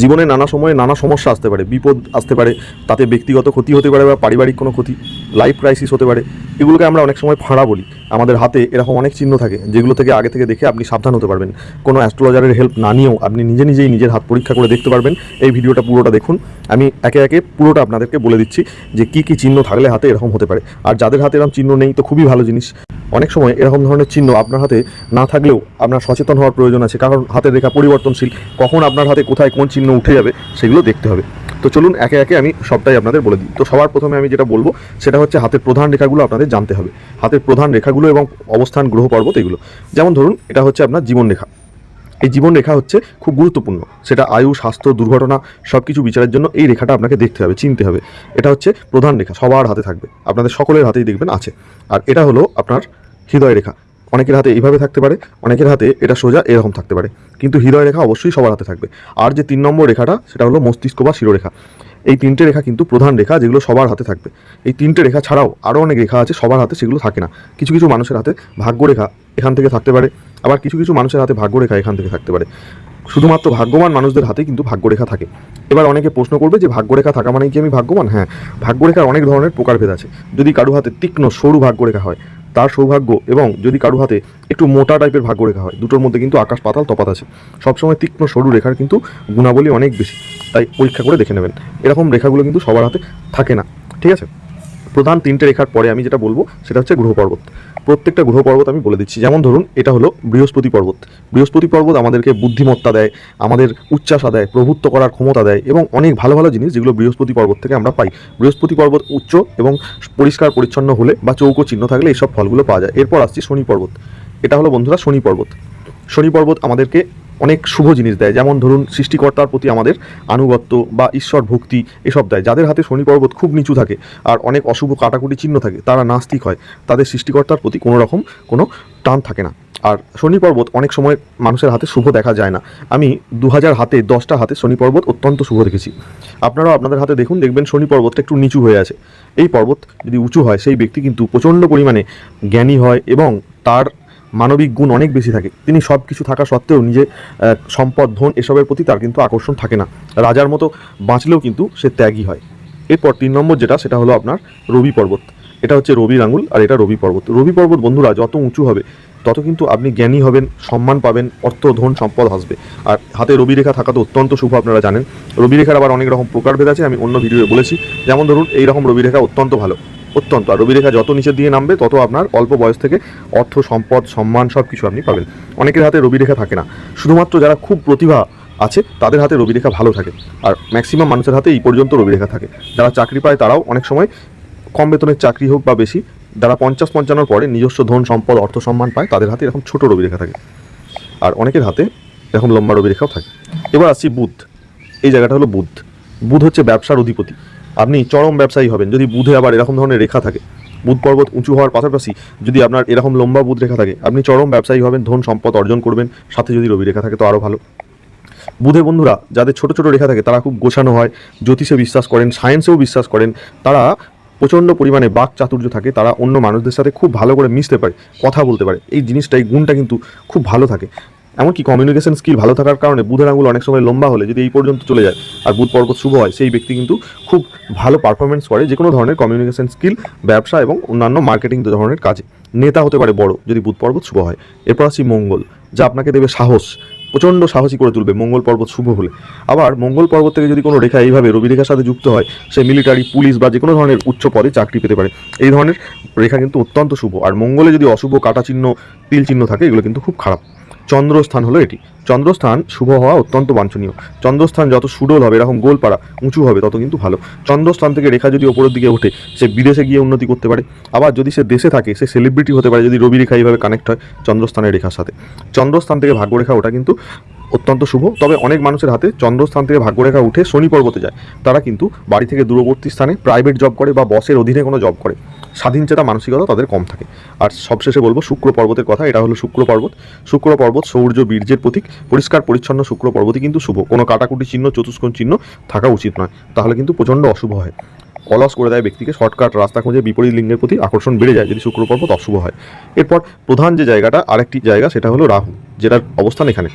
জীবনে নানা সময়ে নানা সমস্যা আসতে পারে, বিপদ আসতে পারে, তাতে ব্যক্তিগত ক্ষতি হতে পারে বা পারিবারিক কোনো ক্ষতি। লাইফ ক্রাইসিস হতে পারে। এগুলোকে আমরা অনেক সময় ফাঁড়া বলি। আমাদের হাতে এরকম অনেক চিহ্ন থাকে, যেগুলো থেকে আগে থেকে দেখে আপনি সাবধান হতে পারবেন। কোনো অ্যাস্ট্রোলজারের হেল্প না নিয়েও আপনি নিজে নিজেই নিজের হাত পরীক্ষা করে দেখতে পারবেন। এই ভিডিওটা পুরোটা দেখুন। আমি একে একে পুরোটা আপনাদেরকে বলে দিচ্ছি যে কী কী চিহ্ন থাকলে হাতে এরকম হতে পারে। আর যাদের হাতে এরকম চিহ্ন নেই, তো খুবই ভালো জিনিস। অনেক সময় এরকম ধরনের চিহ্ন আপনার হাতে না থাকলেও আপনার সচেতন হওয়ার প্রয়োজন আছে। কারণ হাতের রেখা পরিবর্তনশীল, কখন আপনার হাতে কোথায় কোন চিহ্ন উঠে যাবে, সেগুলো দেখতে হবে। তো চলুন একে একে আমি সবটাই আপনাদের বলে দিই। তো সবার প্রথমে আমি যেটা বলব, সেটা হচ্ছে হাতের প্রধান রেখাগুলো আপনাদের জানতে হবে। হাতের প্রধান রেখাগুলো এবং অবস্থান গ্রহ পর্বত এগুলো। যেমন ধরুন, এটা হচ্ছে আপনার জীবন রেখা। এই জীবন রেখা হচ্ছে খুব গুরুত্বপূর্ণ। সেটা আয়ু, স্বাস্থ্য, দুর্ঘটনা সব কিছু বিচারের জন্য এই রেখাটা আপনাকে দেখতে হবে, চিনতে হবে। এটা হচ্ছে প্রধান রেখা, সবার হাতে থাকবে। আপনাদের সকলের হাতেই দেখবেন আছে। আর এটা হলো আপনার হৃদয় রেখা। অনেকের হাতে এইভাবে থাকতে পারে, অনেকের হাতে এটা সোজা এরকম থাকতে পারে। কিন্তু হৃদয় রেখা অবশ্যই সবার হাতে থাকবে। আর যে তিন নম্বর রেখাটা, সেটা হলো মস্তিষ্ক বা শিরোরেখা। এই তিনটে রেখা কিন্তু প্রধান রেখা যেগুলো সবার হাতে থাকবে। এই তিনটে রেখা ছাড়াও আরও অনেক রেখা আছে সবার হাতে, সেগুলো থাকে না। কিছু কিছু মানুষের হাতে ভাগ্যরেখা এখান থেকে থাকতে পারে। আবার কিছু কিছু মানুষের হাতে ভাগ্যরেখা এখান থেকে থাকতে পারে। শুধুমাত্র ভাগ্যবান মানুষদের হাতে কিন্তু ভাগ্যরেখা থাকে। এবার অনেকে প্রশ্ন করবে যে, ভাগ্যরেখা থাকা মানে কি আমি ভাগ্যবান? হ্যাঁ ভাগ্যরেখার অনেক ধরনের প্রকারভেদ আছে। যদি কারও হাতে তীক্ষ্ণ, সরু ভাগ্যরেখা হয় তার সৌভাগ্য এবং যদি কারও হাতে একটু মোটা টাইপের ভাগ্য রেখা হয়, দুটোর মধ্যে কিন্তু আকাশ পাতাল তফাত আছে। সবসময় তীক্ষ্ণ সরু রেখার কিন্তু গুণাবলী অনেক বেশি, তাই পরীক্ষা করে দেখে নেবেন। এরকম রেখাগুলো কিন্তু সবার হাতে থাকে না, ঠিক আছে? প্রধান তিনটে রেখার পরে আমি যেটা বলব সেটা হচ্ছে গ্রহ পর্বত। প্রত্যেকটা গ্রহ পর্বত আমি বলে দিচ্ছি। যেমন ধরুন, এটা হলো বৃহস্পতি পর্বত। বৃহস্পতি পর্বত আমাদেরকে বুদ্ধিমত্তা দেয়, আমাদের উচ্চাসা দেয়, প্রভুত্ব করার ক্ষমতা দেয় এবং অনেক ভালো ভালো জিনিস যেগুলো বৃহস্পতি পর্বত থেকে আমরা পাই। বৃহস্পতি পর্বত উচ্চ এবং পরিষ্কার পরিচ্ছন্ন হলে বা চৌকো চিহ্ন থাকলে এইসব ফলগুলো পাওয়া যায়। এরপর আসছি শনি পর্বত। এটা হলো বন্ধুরা শনি পর্বত। শনি পর্বত আমাদেরকে অনেক শুভ জিনিস দেয়। যেমন ধরুন, সৃষ্টিকর্তার প্রতি আমাদের আনুগত্য বা ঈশ্বর ভক্তি এসব দেয়। যাদের হাতে শনি পর্বত খুব নিচু থাকে আর অনেক অশুভ কাটাকুটি চিহ্ন থাকে, তারা নাস্তিক হয়। তাদের সৃষ্টিকর্তার প্রতি কোনো রকম কোনো টান থাকে না। আর শনি পর্বত অনেক সময় মানুষের হাতে শুভ দেখা যায় না। আমি দু হাজার হাতে, দশটা হাতে শনি পর্বত অত্যন্ত শুভ দেখেছি। আপনারাও আপনাদের হাতে দেখুন, দেখবেন শনি পর্বতটা একটু নিচু হয়ে আছে। এই পর্বত যদি উঁচু হয়, সেই ব্যক্তি কিন্তু প্রচণ্ড পরিমাণে জ্ঞানী হয় এবং তার মানবিক গুণ অনেক বেশি থাকে। তিনি সব কিছু থাকা সত্ত্বেও নিজে সম্পদ, ধন এসবের প্রতি তার কিন্তু আকর্ষণ থাকে না। রাজার মতো বাঁচলেও কিন্তু সে ত্যাগী হয়। এরপর তিন নম্বর যেটা, সেটা হলো আপনার রবি পর্বত। এটা হচ্ছে রবির আঙুল আর এটা রবি পর্বত। রবি পর্বত বন্ধুরা, যত উঁচু হবে, তত কিন্তু আপনি জ্ঞানী হবেন, সম্মান পাবেন, অর্থ, ধন, সম্পদ আসবে আর হাতে রবি রেখা থাকা তো অত্যন্ত শুভ, আপনারা জানেন। রবি রেখার আবার অনেক রকম প্রকারভেদ আছে, আমি অন্য ভিডিওয়ে বলেছি। যেমন ধরুন এই রকম রবি রেখা অত্যন্ত ভালো। অত্যন্ত। আর রবি রেখা যত নিচের দিকে নামবে, তত আপনার অল্প বয়স থেকে অর্থ, সম্পদ, সম্মান সব কিছু আপনি পাবেন। অনেকের হাতে রবিরেখা থাকে না। শুধুমাত্র যারা খুব প্রতিভা আছে, তাদের হাতে রবিরেখা ভালো থাকে। আর ম্যাক্সিমাম মানুষের হাতে এই পর্যন্ত রবিরেখা থাকে। যারা চাকরি পায়, তারাও অনেক সময় কম বেতনের চাকরি হোক বা বেশি, যারা পঞ্চাশ পঞ্চান্নর পরে নিজস্ব ধন, সম্পদ, অর্থ, সম্মান পায়, তাদের হাতে এরকম ছোট রবিরেখা থাকে। আর অনেকের হাতে এরকম লম্বা রবিরেখাও থাকে। এবার আসছি বুধ। এই জায়গাটা হলো বুধ। বুধ হচ্ছে ব্যবসার অধিপতি। আপনি চরম ব্যবসায়ী হবেন। যদি বুধে আবার এরকম ধরনের রেখা থাকে, বুধ পর্বত উঁচু হওয়ার পাশাপাশি যদি আপনার এরকম লম্বা বুধ রেখা থাকে, আপনি চরম ব্যবসায়ী হবেন, ধন সম্পদ অর্জন করবেন, সাথে যদি রবি রেখা থাকে তো আরও ভালো। বুধে বন্ধুরা, যাদের ছোট ছোট রেখা থাকে, তারা খুব গোছানো হয়, জ্যোতিষে বিশ্বাস করেন, সায়েন্সেও বিশ্বাস করেন, তারা প্রচণ্ড পরিমাণে বাক চাতুর্য থাকে, তারা অন্য মানুষদের সাথে খুব ভালো করে মিশতে পারে, কথা বলতে পারে। এই জিনিসটা এই গুণটা কিন্তু খুব ভালো থাকে। এমনকি কমিউনিকেশন স্কিল ভালো থাকার কারণে বুধের আঙুল অনেক সময় লম্বা হলে যদি এই পর্যন্ত চলে যায় আর বুধ পর্বত শুভ হয়, সেই ব্যক্তি কিন্তু খুব ভালো পারফরমেন্স করে যে কোনো ধরনের কমিউনিকেশন স্কিল ব্যবসা এবং অন্যান্য মার্কেটিং ধরনের কাজে। নেতা হতে পারে বড়, যদি বুধ পর্বত শুভ হয়। এরপর আসছি মঙ্গল, যা আপনাকে দেবে সাহস। প্রচণ্ড সাহসী করে তুলবে মঙ্গল পর্বত শুভ হলে। আবার মঙ্গল পর্বত থেকে যদি কোনো রেখা এইভাবে রবি রেখার সাথে যুক্ত হয়, সে মিলিটারি পুলিশ বা যে কোনো ধরনের উচ্চ পদে চাকরি পেতে পারে। এই ধরনের রেখা কিন্তু অত্যন্ত শুভ। আর মঙ্গলে যদি অশুভ কাটা চিহ্ন, তিল চিহ্ন থাকে, এগুলো কিন্তু খুব খারাপ। চন্দ্রস্থান হলো এটি। চন্দ্রস্থান শুভ হওয়া অত্যন্ত বাঞ্ছনীয়। চন্দ্রস্থান যত সুডল হবে, এরকম গোলপাড়া উঁচু হবে, তত কিন্তু ভালো। চন্দ্রস্থান থেকে রেখা যদি ওপরের দিকে ওঠে, সে বিদেশে গিয়ে উন্নতি করতে পারে। আবার যদি সে দেশে থাকে, সে সেলিব্রিটি হতে পারে, যদি রবি রেখা এইভাবে কানেক্ট হয় চন্দ্রস্থানের রেখার সাথে। চন্দ্রস্থান থেকে ভাগ্যরেখা ওটা কিন্তু অত্যন্ত শুভ। তবে অনেক মানুষের হাতে চন্দ্রস্থান থেকে ভাগ্যরেখা উঠে শনি পর্বতে যায়। তারা কিন্তু বাড়ি থেকে দূরবর্তী স্থানে প্রাইভেট জব করে বা বসের অধীনে কোনো জব করে। স্বাধীন চেতা মানসিকতা তাদের কম থাকে। আর সবশেষে বলব, শুক্র পর্বতের কথা, এটা হলো শুক্র পর্বত। শুক্র পর্বত সৌর্য, বীর্যের প্রতীক। পরিষ্কার, পরিচ্ছন্ন শুক্র পর্বতই কিন্তু শুভ। কোনো কাটাকুটি চিহ্ন, চতুষ্কোণ চিহ্ন থাকা উচিত নয়। তাহলে কিন্তু প্রচণ্ড অশুভ হয়। অলস করে দেয় ব্যক্তিকে, শর্টকাট, রাস্তা খুঁজে বিপরীত লিঙ্গের প্রতি আকর্ষণ বেড়ে যায় যদি শুক্র পর্বত অশুভ হয়। এরপর প্রধান যে জায়গাটা, আরেকটি জায়গা, সেটা হলো রাহু, যেটার অবস্থান এখানে।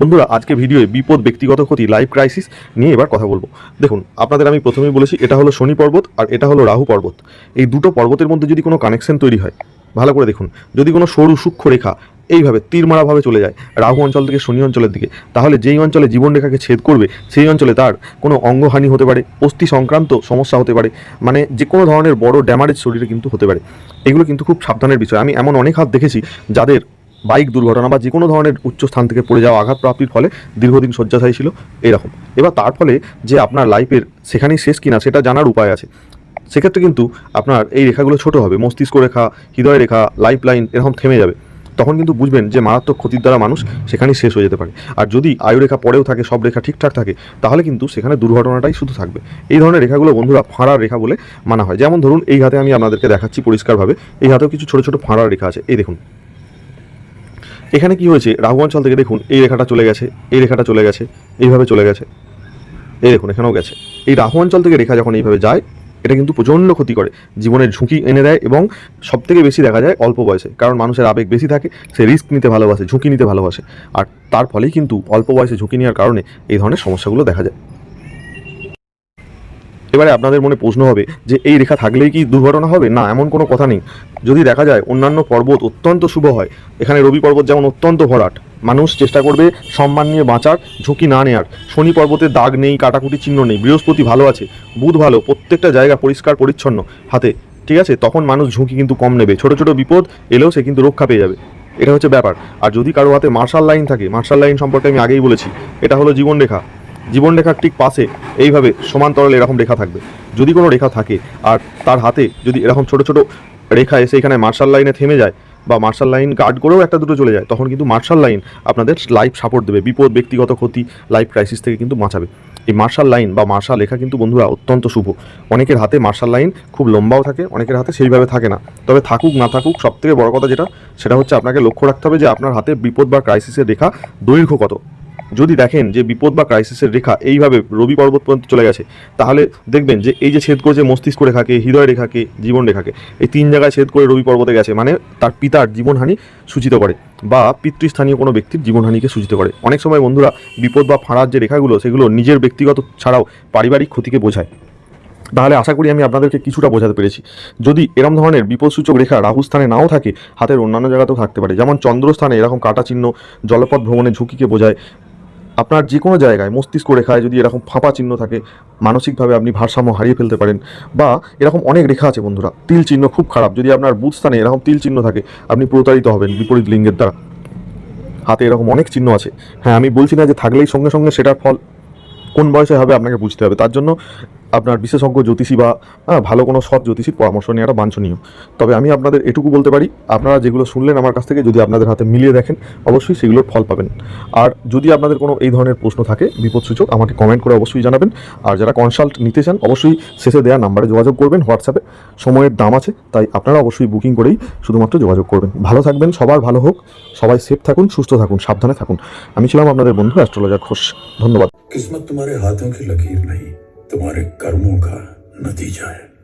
বন্ধুরা, আজকে ভিডিওয়ে বিপদ, ব্যক্তিগত ক্ষতি লাইফ ক্রাইসিস নিয়ে এবার কথা বলব। দেখুন, আপনাদের আমি প্রথমেই বলেছি, এটা হলো শনি পর্বত আর এটা হলো রাহু পর্বত। এই দুটো পর্বতের মধ্যে যদি কোনো কানেকশন তৈরি হয়, ভালো করে দেখুন, যদি কোনো সরু, সূক্ষ্ম রেখা এইভাবে তীরমারাভাবে চলে যায়, রাহু অঞ্চল থেকে শনি অঞ্চলের দিকে, তাহলে যেই অঞ্চলে জীবনরেখাকে ছেদ করবে, সেই অঞ্চলে তার কোনো অঙ্গহানি হতে পারে, অস্থি সংক্রান্ত সমস্যা হতে পারে মানে যে কোনো ধরনের বড় ড্যামারেজ শরীরে কিন্তু হতে পারে। এগুলো কিন্তু খুব সাবধানের বিষয়। আমি এমন অনেক হাত দেখেছি যাদের বাইক দুর্ঘটনা বা যে কোনো ধরনের উচ্চ স্থান থেকে পড়ে যাওয়া আঘাত প্রাপ্তির ফলে দীর্ঘদিন শয্যাশায়ী ছিল, এরকম। এবার তার ফলে যে আপনার লাইফের সেখানেই শেষ কিনা সেটা জানার উপায় আছে। সেক্ষেত্রে কিন্তু আপনার এই রেখাগুলো ছোট হবে, মস্তিষ্ক রেখা, হৃদয় রেখা লাইফ লাইন এরকম থেমে যাবে। তখন কিন্তু বুঝবেন যে মারাত্মক ক্ষতির দ্বারা মানুষ সেখানেই শেষ হয়ে যেতে পারে। আর যদি আয়ু রেখা পরেও থাকে, সব রেখা ঠিকঠাক থাকে, তাহলে কিন্তু সেখানে দুর্ঘটনাটাই শুধু থাকবে। এই ধরনের রেখাগুলো বন্ধুরা ফাঁড়ার রেখা বলে মানা হয়। যেমন ধরুন, এই হাতে আমি আপনাদেরকে দেখাচ্ছি পরিষ্কারভাবে। এই হাতেও কিছু ছোট ছোট ফাঁড়ার রেখা আছে। এই দেখুন। এখানে কি হয়েছে? রাহু অঞ্চল থেকে দেখুন, এই রেখাটা চলে গেছে, এই রেখাটা চলে গেছে, এইভাবে চলে গেছে। এই দেখুন, এখানেও গেছে। এই রাহু অঞ্চল থেকে রেখা যখন এইভাবে যায়, এটা কিন্তু প্রচণ্ড ক্ষতি করে। জীবনের ঝুঁকি এনে দেয় এবং সব থেকে বেশি দেখা যায় অল্প বয়সে, কারণ মানুষের আবেগ বেশি থাকে, সে রিস্ক নিতে ভালোবাসে, ঝুঁকি নিতে ভালোবাসে। আর তার ফলেই কিন্তু অল্প বয়সে ঝুঁকি নেওয়ার কারণে এই ধরনের সমস্যাগুলো দেখা যায়। এবারে আপনাদের মনে প্রশ্ন হবে যে এই রেখা থাকলেই কি দুর্ঘটনা হবে? না, এমন কোনো কথা নেই। যদি দেখা যায় অন্যান্য পর্বত অত্যন্ত শুভ হয়, এখানে রবি পর্বত যেমন অত্যন্ত ভরাট, মানুষ চেষ্টা করবে সম্মান নিয়ে বাঁচার, ঝুঁকি না নেয়ার। শনি পর্বতে দাগ নেই, কাটাকুটি চিহ্ন নেই, বৃহস্পতি ভালো আছে, বুধ ভালো, প্রত্যেকটা জায়গা পরিষ্কার, পরিচ্ছন্ন। হাতে, ঠিক আছে, তখন মানুষ ঝুঁকি কিন্তু কম নেবে। ছোট ছোট বিপদ এলেও সে কিন্তু রক্ষা পেয়ে যাবে। এটা হচ্ছে ব্যাপার। আর যদি কারও হাতে মার্শাল লাইন থাকে মার্শাল লাইন সম্পর্কে আমি আগেই বলেছি, এটা হলো জীবনরেখা জীবনরেখার ঠিক পাশে, এইভাবে সমান্তরাল এরকম রেখা থাকবে। যদি কোনো রেখা থাকে, আর তার হাতে যদি এরকম ছোট ছোট রেখা এসে এখানে মার্শাল লাইনে থেমে যায় বা মার্শাল লাইন গার্ড করেও একটা দুটো চলে যায়, তখন কিন্তু মার্শাল লাইন আপনাদের লাইফ সাপোর্ট দেবে। বিপদ, ব্যক্তিগত ক্ষতি লাইফ ক্রাইসিস থেকে কিন্তু বাঁচাবে। এই মার্শাল লাইন বা মার্শাল লেখা কিন্তু বন্ধুরা অত্যন্ত শুভ। অনেকের হাতে মার্শাল লাইন খুব লম্বাও থাকে, অনেকের হাতে সেইভাবে থাকে না। তবে থাকুক, না থাকুক সব থেকে বড় কথা যেটা, সেটা হচ্ছে আপনাকে লক্ষ্য রাখতে হবে যে আপনার হাতে বিপদ বা ক্রাইসিসের রেখা দৈর্ঘ্য কত। যদি দেখেন যে বিপদ বা ক্রাইসিসের রেখা এইভাবে রবি পর্বত পর্যন্ত চলে গেছে, তাহলে দেখবেন যে এই যে ছেদ করেছে মস্তিষ্ক রেখাকে, হৃদয় রেখাকে, জীবন রেখাকে, এই তিন জায়গায় ছেদ করে রবি পর্বতে গেছে মানে তার পিতার জীবনহানি সূচিত করে বা পিতৃস্থানীয় কোনো ব্যক্তির জীবনহানিকে সূচিত করে। অনেক সময় বন্ধুরা বিপদ বা ফাঁড়ার যে রেখাগুলো, সেগুলো নিজের ব্যক্তিগত ছাড়াও পারিবারিক ক্ষতিকে বোঝায়। তাহলে আশা করি আমি আপনাদেরকে কিছুটা বোঝাতে পেরেছি। যদি এরম ধরনের বিপদসূচক রেখা রাহু স্থানে নাও থাকে, হাতের অন্যান্য জায়গাতেও থাকতে পারে। যেমন চন্দ্রস্থানে এরকম কাটা চিহ্ন জলপথ ভ্রমণের ঝুঁকিকে বোঝায় আপনার যে কোনো জায়গায় মস্তিষ্ক রেখায় যদি এরকম ফাঁপা চিহ্ন থাকে, মানসিকভাবে আপনি ভারসাম্য হারিয়ে ফেলতে পারেন বা এরকম অনেক রেখা আছে বন্ধুরা, তিল চিহ্ন খুব খারাপ। যদি আপনার বুধ স্থানে এরকম তিল চিহ্ন থাকে, আপনি প্রতারিত হবেন বিপরীত লিঙ্গের দ্বারা। হাতে এরকম অনেক চিহ্ন আছে। হ্যাঁ আমি বলছি না যে থাকলেই সঙ্গে সঙ্গে সেটার ফল কোন বয়সে হবে আপনাকে বুঝতে হবে। তার জন্য আপনার বিশেষজ্ঞ জ্যোতিষী বা হ্যাঁ, ভালো কোনো সৎ জ্যোতিষীর পরামর্শ নেওয়াটা বাঞ্ছনীয়। তবে আমি আপনাদের এটুকু বলতে পারি, আপনারা যেগুলো শুনলেন আমার কাছ থেকে, যদি আপনাদের হাতে মিলিয়ে দেখেন, অবশ্যই সেগুলোর ফল পাবেন। আর যদি আপনাদের কোনো এই ধরনের প্রশ্ন থাকে, বিপদসূচক, আমাকে কমেন্ট করে অবশ্যই জানাবেন। আর যারা কনসাল্ট নিতে চান, অবশ্যই শেষে দেওয়া নাম্বারে যোগাযোগ করবেন হোয়াটসঅ্যাপে সময়ের দাম আছে, তাই আপনারা অবশ্যই বুকিং করেই শুধুমাত্র যোগাযোগ করবেন। ভালো থাকবেন, সবার ভালো হোক, সবাই সেফ থাকুন, সুস্থ থাকুন, সাবধানে থাকুন। আমি ছিলাম আপনাদের বন্ধু অ্যাস্ট্রোলজার ঘোষ। ধন্যবাদ। কিসমত, তোমার নাই? तुम्हारे कर्मों का नतीजा है।